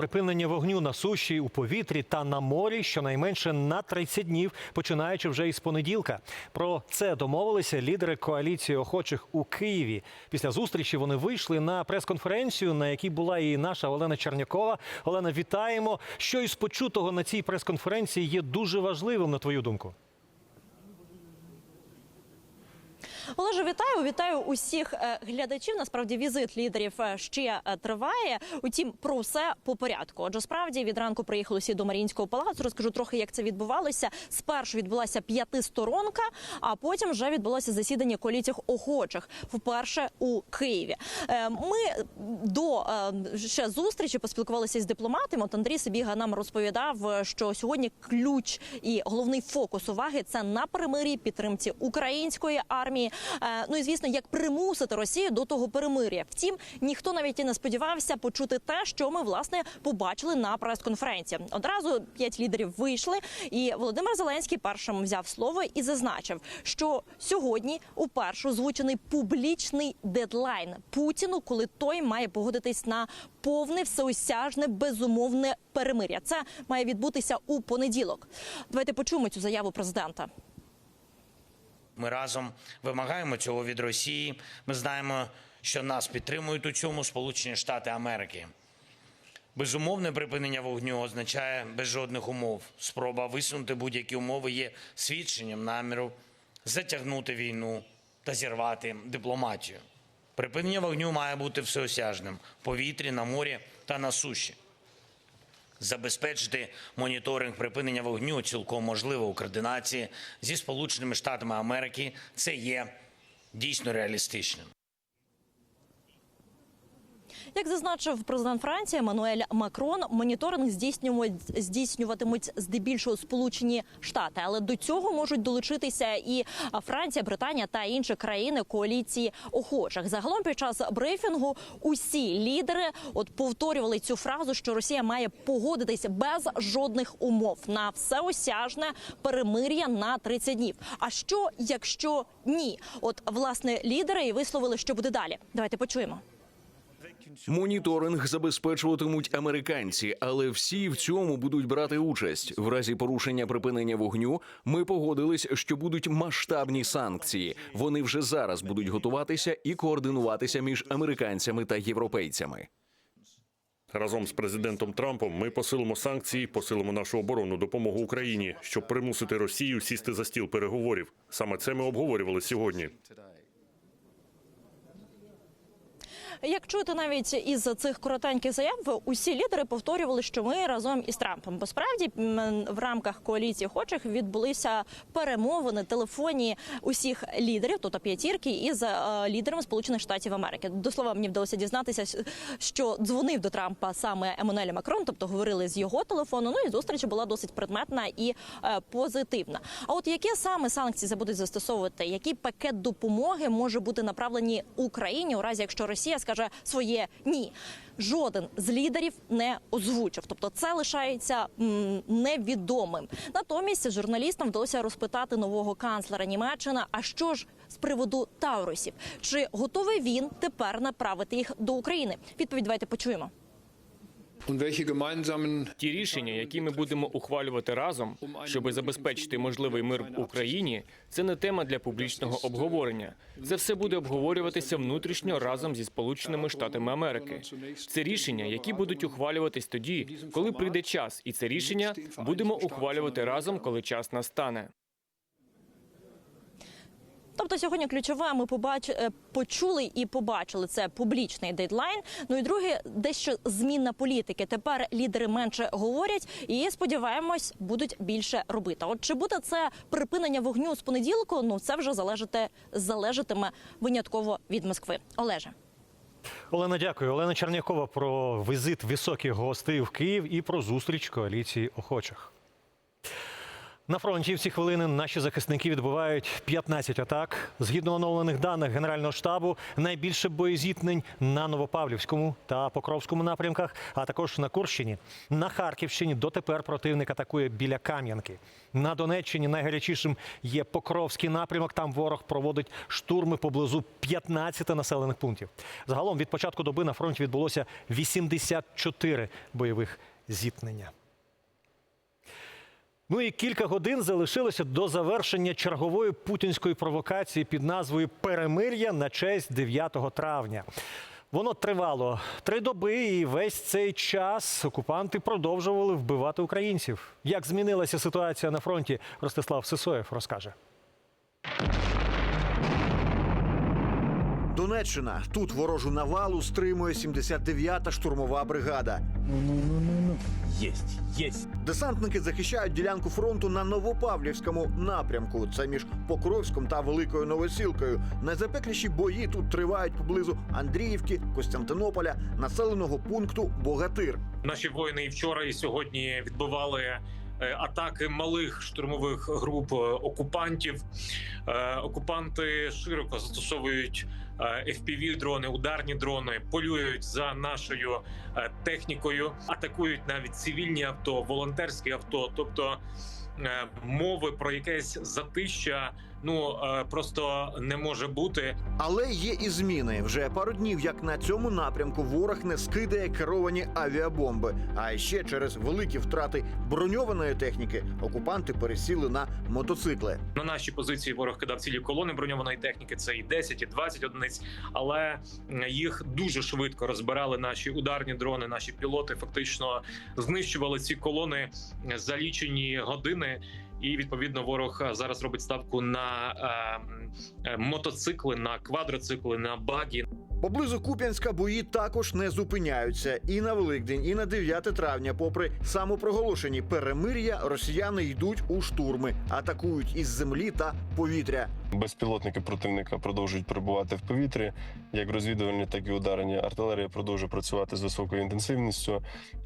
Припинення вогню на суші, у повітрі та на морі щонайменше на 30 днів, починаючи вже із понеділка. Про це домовилися лідери коаліції охочих у Києві. Після зустрічі вони вийшли на прес-конференцію, на якій була і наша Олена Чернякова. Олена, вітаємо. Що із почутого на цій прес-конференції є дуже важливим, на твою думку? Олеже, вітаю, вітаю усіх е, глядачів. Насправді візит лідерів е, ще е, триває. Утім, про все по порядку. Отже, справді від ранку приїхали всі до Маріїнського палацу. Розкажу трохи, як це відбувалося. Спершу відбулася п'ятисторонка, а потім вже відбулося засідання коаліцій охочих вперше у Києві. Ми до ще зустрічі поспілкувалися із дипломатами. От Андрій Сибіга нам розповідав, що сьогодні ключ і головний фокус уваги це на перемир'ї підтримці української армії. Е, Ну і звісно, як примусити Росію до того перемир'я. Втім, ніхто навіть і не сподівався почути те, що ми власне побачили на прес-конференції. Одразу п'ять лідерів вийшли, і Володимир Зеленський першим взяв слово і зазначив, що сьогодні уперше озвучений публічний дедлайн Путіну, коли той має погодитись на повне всеосяжне безумовне перемир'я. Це має відбутися у понеділок. Давайте почуємо цю заяву президента. Ми разом вимагаємо цього від Росії. Ми знаємо, що нас підтримують у цьому Сполучені Штати Америки. Безумовне припинення вогню означає без жодних умов. Спроба висунути будь-які умови є свідченням наміру затягнути війну та зірвати дипломатію. Припинення вогню має бути всеосяжним в повітрі, на морі та на суші. Забезпечити моніторинг припинення вогню цілком можливо у координації зі Сполученими Штатами Америки. Це є дійсно реалістичним. Як зазначив президент Франції Еммануель Макрон, моніторинг здійснюватимуть здебільшого Сполучені Штати, але до цього можуть долучитися і Франція, Британія та інші країни коаліції охочих. Загалом під час брифінгу усі лідери от повторювали цю фразу, що Росія має погодитися без жодних умов на всеосяжне перемир'я на 30 днів. А що якщо ні? От власне лідери і висловили, що буде далі. Давайте почуємо. Моніторинг забезпечуватимуть американці, але всі в цьому будуть брати участь. В разі порушення припинення вогню ми погодились, що будуть масштабні санкції. Вони вже зараз будуть готуватися і координуватися між американцями та європейцями. Разом з президентом Трампом ми посилимо санкції, посилимо нашу оборонну допомогу Україні, щоб примусити Росію сісти за стіл переговорів. Саме це ми обговорювали сьогодні. Як чути навіть із цих коротеньких заяв, усі лідери повторювали, що ми разом із Трампом. Бо справді в рамках коаліції охочих відбулися перемовини телефонні усіх лідерів, тобто п'ятірки, із е, лідерами Сполучених Штатів Америки. До слова, мені вдалося дізнатися, що дзвонив до Трампа саме Еммануель Макрон, тобто говорили з його телефону. Ну і зустріч була досить предметна і е, позитивна. А от які саме санкції будуть застосовувати? Який пакет допомоги може бути направлені Україні у разі, якщо Росія скаже своє ні? Жоден з лідерів не озвучив, тобто це лишається невідомим. Натомість журналістам вдалося розпитати нового канцлера Німеччини. А що ж з приводу Таурусів? Чи готовий він тепер направити їх до України? Відповідь давайте почуємо. Ті рішення, які ми будемо ухвалювати разом, щоб забезпечити можливий мир в Україні, це не тема для публічного обговорення. Це все буде обговорюватися внутрішньо разом зі Сполученими Штатами Америки. Це рішення, які будуть ухвалюватись тоді, коли прийде час, і це рішення будемо ухвалювати разом, коли час настане. Тобто сьогодні ключове ми побач... е, почули і побачили це публічний дедлайн. Ну і друге, дещо змінна політики. Тепер лідери менше говорять і сподіваємось, будуть більше робити. От чи буде це припинення вогню з понеділку? Ну це вже залежати залежатиме винятково від Москви. Олеже. Олена, дякую. Олена Чернякова про візит високих гостей в Київ і про зустріч коаліції охочих. На фронті в ці хвилини наші захисники відбувають 15 атак. Згідно оновлених даних Генерального штабу, найбільше боєзіткнень на Новопавлівському та Покровському напрямках, а також на Курщині. На Харківщині дотепер противник атакує біля Кам'янки. На Донеччині найгарячішим є Покровський напрямок. Там ворог проводить штурми поблизу 15 населених пунктів. Загалом від початку доби на фронті відбулося 84 бойових зіткнення. Ну і кілька годин залишилося до завершення чергової путінської провокації під назвою Перемир'я на честь 9 травня. Воно тривало три доби, і весь цей час окупанти продовжували вбивати українців. Як змінилася ситуація на фронті, Ростислав Сисоєв розкаже. Донеччина. Тут ворожу навалу стримує 79-та штурмова бригада. Есть, есть. Десантники захищають ділянку фронту на Новопавлівському напрямку. Це між Покровськом та Великою Новосілкою. Найзапекліші бої тут тривають поблизу Андріївки, Костянтинополя, населеного пункту Богатир. Наші воїни і вчора, і сьогодні відбивали е, атаки малих штурмових груп е, окупантів. Е, Окупанти широко застосовують fpv дрони, ударні дрони, полюють за нашою е, технікою, атакують навіть цивільні авто, волонтерські авто. Тобто е, мови про якесь затища ну е, просто не може бути. Але є і зміни. Вже пару днів, як на цьому напрямку ворог не скидає керовані авіабомби. А ще через великі втрати броньованої техніки окупанти пересіли на мотоцикли. На наші позиції ворог кидав цілі колони броньованої техніки. Це і 10, і 20 одиниць. Але їх дуже швидко розбирали наші ударні дрони. Наші пілоти фактично знищували ці колони за лічені години. І відповідно ворог е, зараз робить ставку на е, е, мотоцикли, на квадроцикли, на багі. Поблизу Куп'янська бої також не зупиняються. І на Великдень, і на 9 травня, попри самопроголошені перемир'я, росіяни йдуть у штурми, атакують із землі та повітря. Безпілотники противника продовжують перебувати в повітрі, як розвідувальні, так і ударні. Артилерія продовжує працювати з високою інтенсивністю,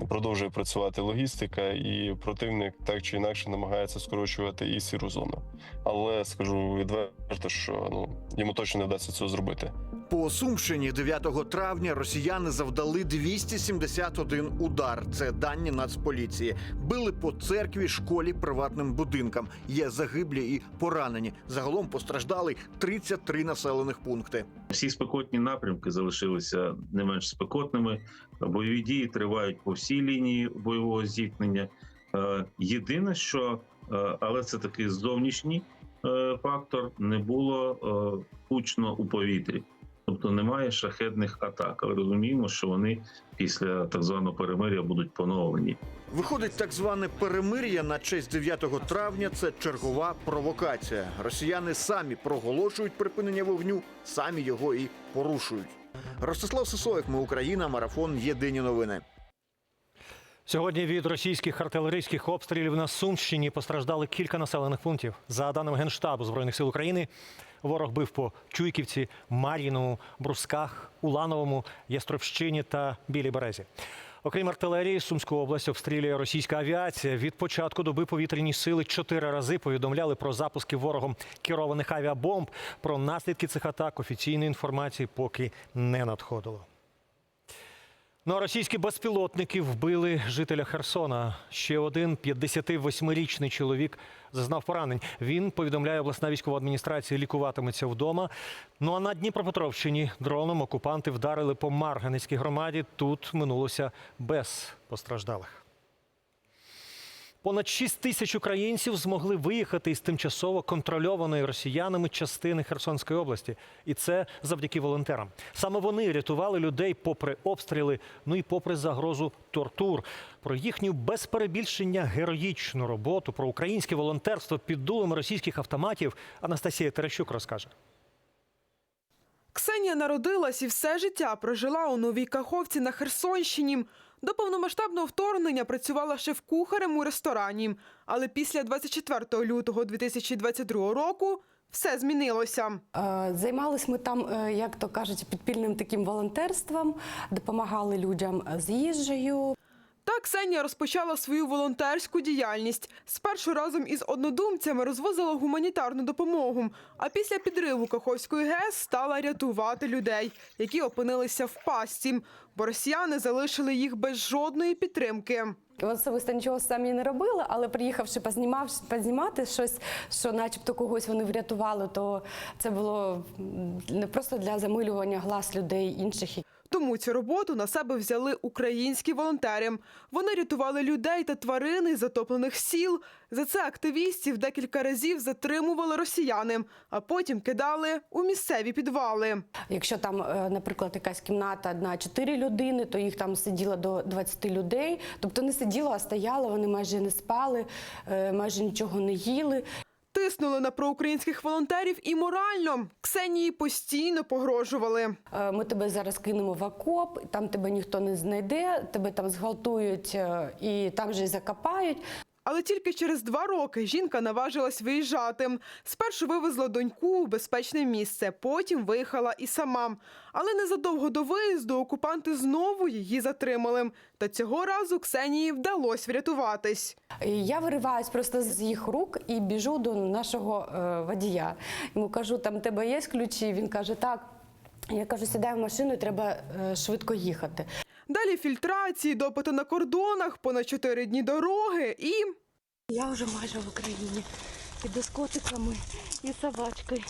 продовжує працювати логістика, і противник так чи інакше намагається скорочувати і сіру зону. Але скажу відверто, що ну йому точно не вдасться цього зробити. По Сумщині 9 травня росіяни завдали 271 удар. Це дані Нацполіції. Били по церкві, школі, приватним будинкам. Є загиблі і поранені. Загалом постраждали 33 населених пункти. Всі спекотні напрямки залишилися не менш спекотними. Бойові дії тривають по всій лінії бойового зіткнення. Е, Єдине, що е, але це такий зовнішній фактор, не було е, гучно у повітрі. Тобто немає шахедних атак, але розуміємо, що вони після так званого перемиря будуть поновлені. Виходить, так зване перемир'я на честь 9 травня. Це чергова провокація. Росіяни самі проголошують припинення вогню, самі його і порушують. Ростислав Сисоєв, ми Україна, марафон. Єдині новини. Сьогодні від російських артилерійських обстрілів на Сумщині постраждали кілька населених пунктів. За даними Генштабу Збройних сил України, ворог бив по Чуйківці, Мар'їному, Брусках, Улановому, Ястровщині та Білій Березі. Окрім артилерії, Сумську область обстрілює російська авіація. Від початку доби повітряні сили чотири рази повідомляли про запуски ворогом керованих авіабомб. Про наслідки цих атак офіційної інформації поки не надходило. Ну а російські безпілотники вбили жителя Херсона. Ще один 58-річний чоловік зазнав поранень. Він повідомляє обласна військова адміністрація, лікуватиметься вдома. Ну а на Дніпропетровщині дроном окупанти вдарили по Марганецькій громаді. Тут минулося без постраждалих. Понад 6 тисяч українців змогли виїхати із тимчасово контрольованої росіянами частини Херсонської області, і це завдяки волонтерам. Саме вони рятували людей попри обстріли, ну і попри загрозу тортур. Про їхню без перебільшення героїчну роботу, про українське волонтерство під дулом російських автоматів Анастасія Терещук розкаже. Ксенія народилась і все життя прожила у Новій Каховці на Херсонщині. До повномасштабного вторгнення працювала шеф-кухарем у ресторані. Але після 24 лютого 2022 року все змінилося. Займалися ми там, е, як то кажуть, підпільним таким волонтерством, допомагали людям з їжею. Так Ксенія розпочала свою волонтерську діяльність. Спершу разом із однодумцями розвозила гуманітарну допомогу, а після підриву Каховської ГЕС стала рятувати людей, які опинилися в пастці, бо росіяни залишили їх без жодної підтримки. Особисто нічого самі не робили, але приїхавши познімав, познімати щось, що начебто когось вони врятували, то це було не просто для замилювання глаз людей інших. Тому цю роботу на себе взяли українські волонтери. Вони рятували людей та тварин із затоплених сіл. За це активістів декілька разів затримували росіяни, а потім кидали у місцеві підвали. Якщо там, е, наприклад, якась кімната на 4 людини, то їх там сиділо до 20 людей. Тобто не сиділо, а стояло, вони майже не спали, е, майже нічого не їли. Тиснули на проукраїнських волонтерів і морально. Ксенії постійно погрожували. Е, Ми тебе зараз кинемо в окоп, там тебе ніхто не знайде, тебе там зґвалтують е, і там же закопають. Але тільки через два роки жінка наважилась виїжджати. Спершу вивезла доньку у безпечне місце, потім виїхала і сама. Але незадовго до виїзду окупанти знову її затримали. Та цього разу Ксенії вдалося врятуватись. Я вириваюсь просто з їх рук і біжу до нашого е, водія. Йому кажу, там тебе є ключі? Він каже, так. Я кажу, сідай в машину, треба е, швидко їхати. Далі фільтрації, допити на кордонах, понад чотири дні дороги і Я вже майже в Україні. Іду з котиками і собачкою.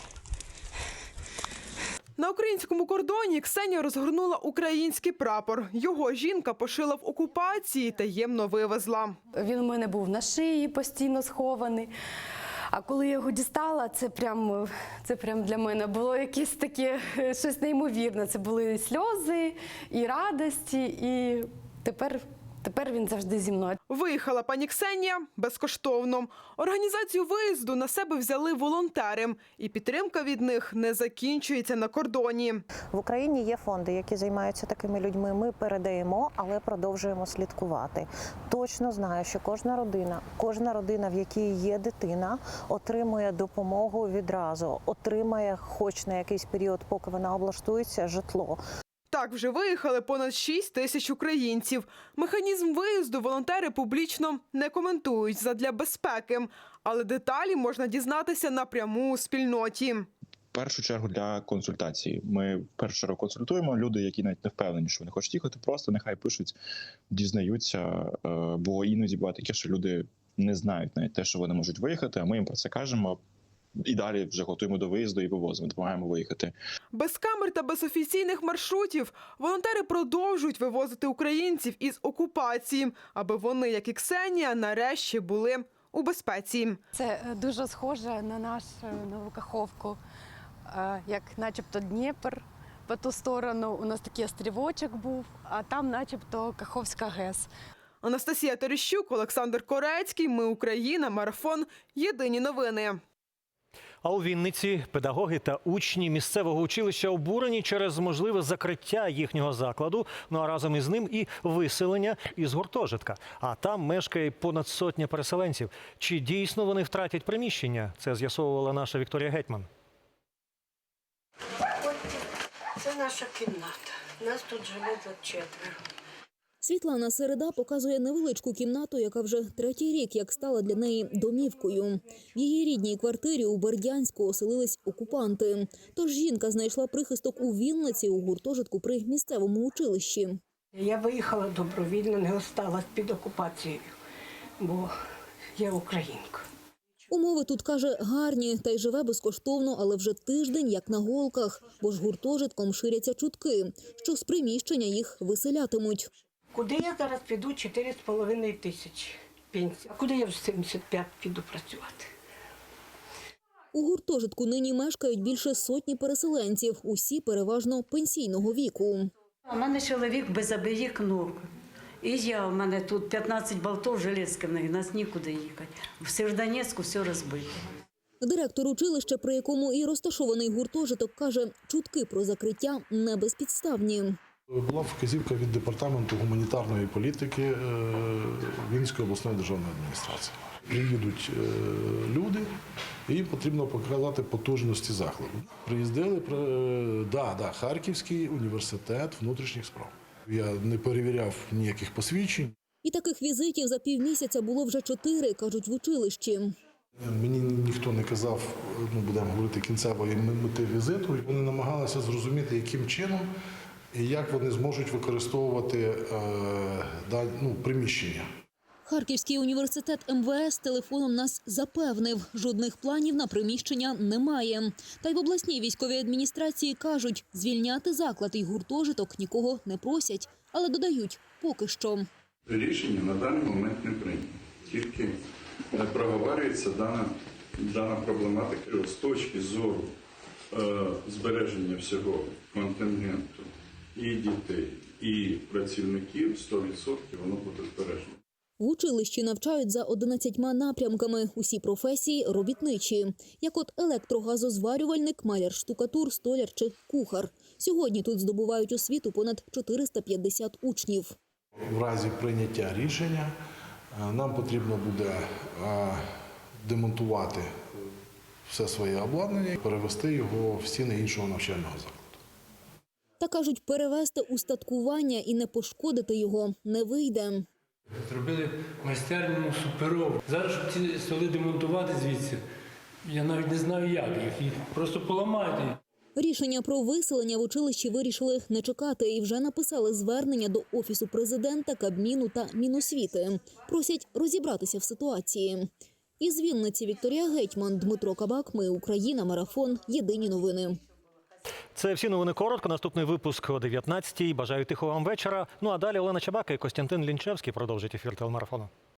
на українському кордоні Ксенія розгорнула український прапор. Його жінка пошила в окупації, таємно вивезла. Він у мене був на шиї постійно схований. А коли я його дістала, це прям, це прям для мене було якесь таке е, щось неймовірне. Це були сльози, і радості, і тепер, тепер він завжди зі мною. Виїхала пані Ксенія безкоштовно. Організацію виїзду на себе взяли волонтери, і підтримка від них не закінчується на кордоні. В Україні є фонди, які займаються такими людьми. Ми передаємо, але продовжуємо слідкувати. Точно знаю, що кожна родина, кожна родина, в якій є дитина, отримує допомогу відразу, отримає, хоч на якийсь період, поки вона облаштується, житло. Так вже виїхали понад 6 тисяч українців. Механізм виїзду волонтери публічно не коментують задля безпеки, але деталі можна дізнатися напряму у спільноті. В першу чергу для консультації. Ми в першу чергу консультуємо люди, які навіть не впевнені, що вони хочуть їхати. Просто нехай пишуть, дізнаються. е, Бо іноді буває таке, що люди не знають навіть те, що вони можуть виїхати. А ми їм про це кажемо. І далі вже готуємо до виїзду і вивозимо, допомагаємо виїхати. Без камер та без офіційних маршрутів волонтери продовжують вивозити українців із окупації, аби вони, як і Ксенія, нарешті були у безпеці. Це е, дуже схоже на нашу нову каховку, е, як начебто Дніпр. По ту сторону у нас такий острівочок був, а там, начебто, Каховська ГЕС. Анастасія Терещук, Олександр Корецький. Ми Україна. Марафон. Єдині новини. А у Вінниці педагоги та учні місцевого училища обурені через можливе закриття їхнього закладу. Ну а разом із ним і виселення із гуртожитка. А там мешкає понад сотня переселенців. Чи дійсно вони втратять приміщення? Це з'ясовувала наша Вікторія Гетьман. Це наша кімната. Нас тут живе за четверо. Світлана Середа показує невеличку кімнату, яка вже третій рік як стала для неї домівкою. В її рідній квартирі у Бердянську оселились окупанти. Тож жінка знайшла прихисток у Вінниці у гуртожитку при місцевому училищі. Я виїхала добровільно, не осталась під окупацією, бо я українка. Умови тут каже гарні, та й живе безкоштовно, але вже тиждень як на голках, бо ж гуртожитком ширяться чутки, що з приміщення їх виселятимуть. Куди я зараз піду 4,5 тисячі пенсія. А куди я в 75 піду працювати? У гуртожитку нині мешкають більше сотні переселенців, усі переважно пенсійного віку. У мене чоловік без обеїх ног. І я, у мене тут 15 болтов железки нас нікуди їхати. В Сєвєродонецьку все розбито. Директор училища, при якому і розташований гуртожиток, каже, чутки про закриття не безпідставні. Була вказівка від департаменту гуманітарної політики е, Вінницької обласної державної адміністрації. Приїдуть е, люди, і їм потрібно показати потужності закладу. Приїздили е, да, да, Харківський університет внутрішніх справ. Я не перевіряв ніяких посвідчень. І таких візитів за півмісяця було вже чотири, кажуть в училищі. Мені ніхто не казав, ну будемо говорити кінцевої мети візиту. Вони намагалися зрозуміти, яким чином і як вони зможуть використовувати е, ну, приміщення. Харківський університет МВС телефоном нас запевнив, жодних планів на приміщення немає. Та й в обласній військовій адміністрації кажуть, звільняти заклад і гуртожиток нікого не просять, але додають поки що. Рішення на даний момент не прийнято. Тільки е, проговорюється дана, дана проблематика з точки зору е, збереження всього контингенту і дітей, і працівників 100% воно буде збережено. В училищі навчають за 11 напрямками. Усі професії робітничі, як от електрогазозварювальник, маляр штукатур, столяр чи кухар. Сьогодні тут здобувають освіту понад 450 учнів. В разі прийняття рішення е, нам потрібно буде е, демонтувати все своє обладнання і перевести його в стіни іншого навчального закладу. Та кажуть, перевести устаткування і не пошкодити його не вийде. Зробили майстерню суперову. Зараз, щоб ці столи демонтувати звідси, я навіть не знаю, як їх. Їх просто поламають. їх. Рішення про виселення в училищі вирішили не чекати і вже написали звернення до офісу президента, Кабміну та Міносвіти. Просять розібратися в ситуації. Із Вінниці Вікторія Гетьман, Дмитро Кабак. Ми Україна. Марафон. Єдині новини. Це всі новини коротко. Наступний випуск о 19-й. Бажаю тихого вам вечора. Ну а далі Олена Чабака і Костянтин Лінчевський продовжать ефір телемарафону.